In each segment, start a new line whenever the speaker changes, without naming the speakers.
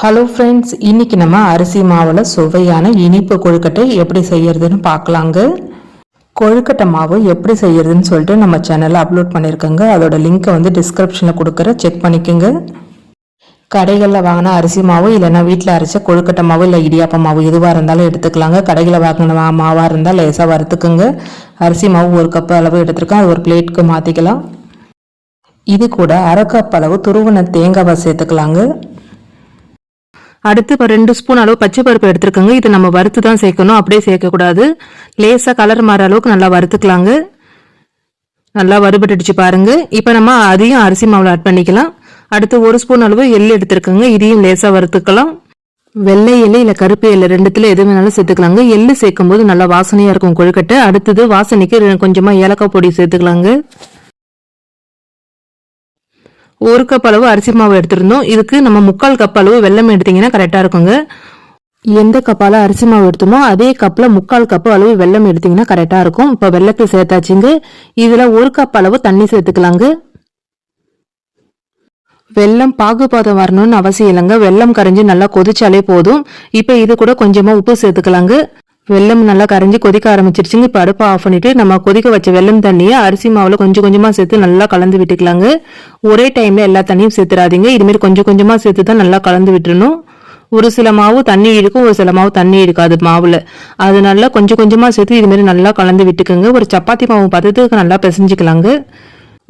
Hello friends இன்னைக்கு நம்ம அரிசி மாவில் சுவையான இனிப்பு கொழுக்கட்டை எப்படி செய்யறதுன்னு பார்க்கலாங்க. கொழுக்கட்டை மாவு எப்படி செய்யறதுன்னு சொல்லிட்டு நம்ம சேனலில் அப்லோட் பண்ணியிருக்கோங்க அதோட லிங்க்கை வந்து டிஸ்கிரிப்ஷனில் கொடுக்குற செக் பண்ணிக்கோங்க. கடைகளில் வாங்கின அரிசி மாவு இல்லைன்னா வீட்டில் அரைச்ச கொழுக்கட்டை மாவு இல்லை இடியாப்ப மாவு எதுவாக இருந்தாலும் எடுத்துக்கலாங்க. கடையில் வாங்கின மாவாக இருந்தால் லேசாக வறுத்துக்குங்க. அரிசி மாவு ஒரு கப் அளவு எடுத்துருக்கேன். அது ஒரு பிளேட்டுக்கு மாற்றிக்கலாம் இது கூட அரை கப் அளவு துருவன தேங்காவை சேர்த்துக்கலாங்க.
அடுத்து இப்போ ரெண்டு ஸ்பூன் அளவு பச்சை பருப்பு எடுத்துருக்கோங்க. இது நம்ம வறுத்து தான் சேர்க்கணும். அப்படியே சேர்க்கக்கூடாது. லேசாக கலர் மாற அளவுக்கு நல்லா வறுத்துக்கலாங்க. நல்லா வறுபட்டுடுச்சு பாருங்க. இப்போ நம்ம அதையும் அரிசி மாவில் ஆட் பண்ணிக்கலாம். அடுத்து ஒரு ஸ்பூன் அளவு எள்ளு எடுத்துருக்கோங்க. இதையும் லேசாக வறுத்துக்கலாம். வெள்ளை எள்ளு இல்லை கருப்பு எள்ளு ரெண்டுத்தில் எது வேணாலும் சேர்த்துக்கலாங்க. எள்ளு சேர்க்கும் போது நல்லா வாசனையாக இருக்கும் கொழுக்கட்டை. அடுத்தது வாசனைக்கு கொஞ்சமாக ஏலக்காய் பொடி சேர்த்துக்கலாங்க. ஒரு கப் அளவு அரிசி மாவு எடுத்திருந்தோம். இதுக்கு நம்ம முக்கால் கப் அளவு வெல்லம் எடுத்தீங்கன்னா கரெக்டாக இருக்குங்க. எந்த கப்பால் அரிசி மாவு எடுத்தோமோ அதே கப்பில் முக்கால் கப் அளவு வெல்லம் எடுத்தீங்கன்னா கரெக்டாக இருக்கும். இப்போ வெள்ளத்தை சேர்த்தாச்சுங்க. இதில் ஒரு கப் அளவு தண்ணி சேர்த்துக்கலாங்க. வெல்லம் பாகுபாதம் வரணும்னு அவசியம் இல்லைங்க. வெள்ளம் கரைஞ்சி நல்லா கொதிச்சாலே போதும். இப்போ இது கூட கொஞ்சமாக உப்பு சேர்த்துக்கலாங்க. வெள்ளம் நல்லா கரைஞ்சி கொதிக்க ஆரம்பிச்சிருச்சுங்க. இப்போ அடுப்பை ஆஃப் பண்ணிட்டு நம்ம கொதிக்க வச்ச வெல்லம் தண்ணியை அரிசி மாவில் கொஞ்சம் கொஞ்சமாக சேர்த்து நல்லா கலந்து விட்டுக்கலாங்க. ஒரே டைமில் எல்லா தண்ணியும் சேர்த்துறாதீங்க. இதுமாரி கொஞ்சம் கொஞ்சமாக சேர்த்து தான் நல்லா கலந்து விட்டுறணும். ஒரு சில மாவு தண்ணி இருக்கும் ஒரு சில மாவு தண்ணி இருக்காது மாவில். அது அதனால கொஞ்சம் கொஞ்சமாக சேர்த்து இதுமாரி நல்லா கலந்து விட்டுக்கோங்க. ஒரு சப்பாத்தி மாவு பதத்துக்கு நல்லா பிசைஞ்சிக்கலாங்க.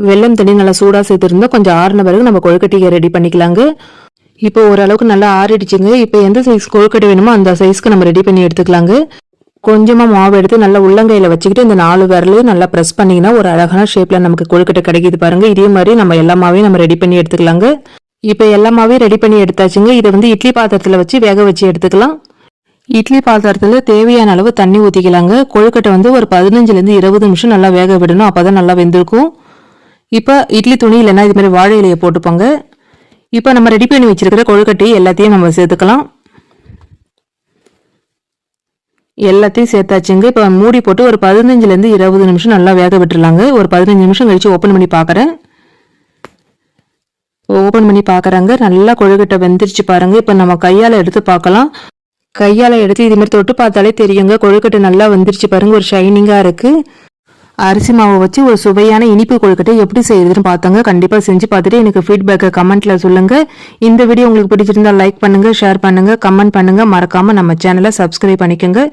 வெல்லம் தண்ணி நல்லா சூடாக சேர்த்துருந்தா கொஞ்சம் ஆறின பிறகு நம்ம கொழுக்கட்டையை ரெடி பண்ணிக்கலாங்க. இப்போ ஓரளவுக்கு நல்லா ஆறிடுச்சுங்க. இப்போ எந்த சைஸ் கொழுக்கட்டை வேணுமோ அந்த சைஸ்க்கு நம்ம ரெடி பண்ணி எடுத்துக்கலாங்க. கொஞ்சமாக மாவு எடுத்து நல்லா உள்ளங்கையில் வச்சுக்கிட்டு இந்த நாலு விரலையும் நல்லா ப்ரெஸ் பண்ணிங்கன்னா ஒரு அழகான ஷேப்பில் நமக்கு கொழுக்கட்டை கிடைக்குது பாருங்கள் இதே மாதிரி நம்ம எல்லா மாவையும் நம்ம ரெடி பண்ணி எடுத்துக்கலாங்க. இப்போ எல்லா மாவையும் ரெடி பண்ணி எடுத்தாச்சுங்க. இதை வந்து இட்லி பாத்திரத்தில் வச்சு வேக வச்சு எடுத்துக்கலாம். இட்லி பாத்திரத்தில் தேவையான அளவு தண்ணி ஊற்றிக்கலாங்க கொழுக்கட்டை வந்து ஒரு பதினஞ்சுலேருந்து இருபது நிமிஷம் நல்லா வேக விடணும். அப்போ தான் நல்லா வெந்திருக்கும். இப்போ இட்லி துணி இல்லைன்னா இது மாதிரி வாழை இலையை போட்டுப்பாங்க. இப்போ நம்ம ரெடி பண்ணி வச்சுருக்கிற கொழுக்கட்டையை எல்லாத்தையும் நம்ம சேர்த்துக்கலாம். எல்லாத்தையும் சேர்த்தாச்சுங்க. இப்போ மூடி போட்டு ஒரு பதினஞ்சுலேருந்து இருபது நிமிஷம் நல்லா வேக விட்டுறலாங்க. ஒரு பதினஞ்சு நிமிஷம் கழிச்சு ஓப்பன் பண்ணி பார்க்குறேன் ஓப்பன் பண்ணி பார்க்குறாங்க நல்லா கொழுக்கட்டை வெந்துருச்சு பாருங்க. இப்போ நம்ம கையால் எடுத்து பார்க்கலாம். கையால் எடுத்து இது மாதிரி தொட்டு பார்த்தாலே தெரியுங்க. கொழுக்கட்டை நல்லா வந்துருச்சு பாருங்க. ஒரு ஷைனிங்காக இருக்குது அரிசி மாவை வச்சு ஒரு சுவையான இனிப்பு கொழுக்கட்டை எப்படி செய்யறதுன்னு பார்த்தாங்க கண்டிப்பாக செஞ்சு பார்த்துட்டு எனக்கு ஃபீட்பேக்கை கமெண்ட்ல சொல்லுங்க. இந்த வீடியோ உங்களுக்கு பிடிச்சிருந்தா லைக் பண்ணுங்க ஷேர் பண்ணுங்க கமெண்ட் பண்ணுங்க. மறக்காம நம்ம சேனலை சப்ஸ்கிரைப் பண்ணிக்கோங்க.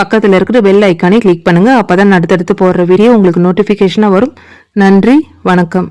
பக்கத்தில் இருக்கிற பெல் ஐக்கானே கிளிக் பண்ணுங்க. அப்போதான் அடுத்தடுத்து போடுற வீடியோ உங்களுக்கு நோட்டிஃபிகேஷனாக வரும். நன்றி வணக்கம்.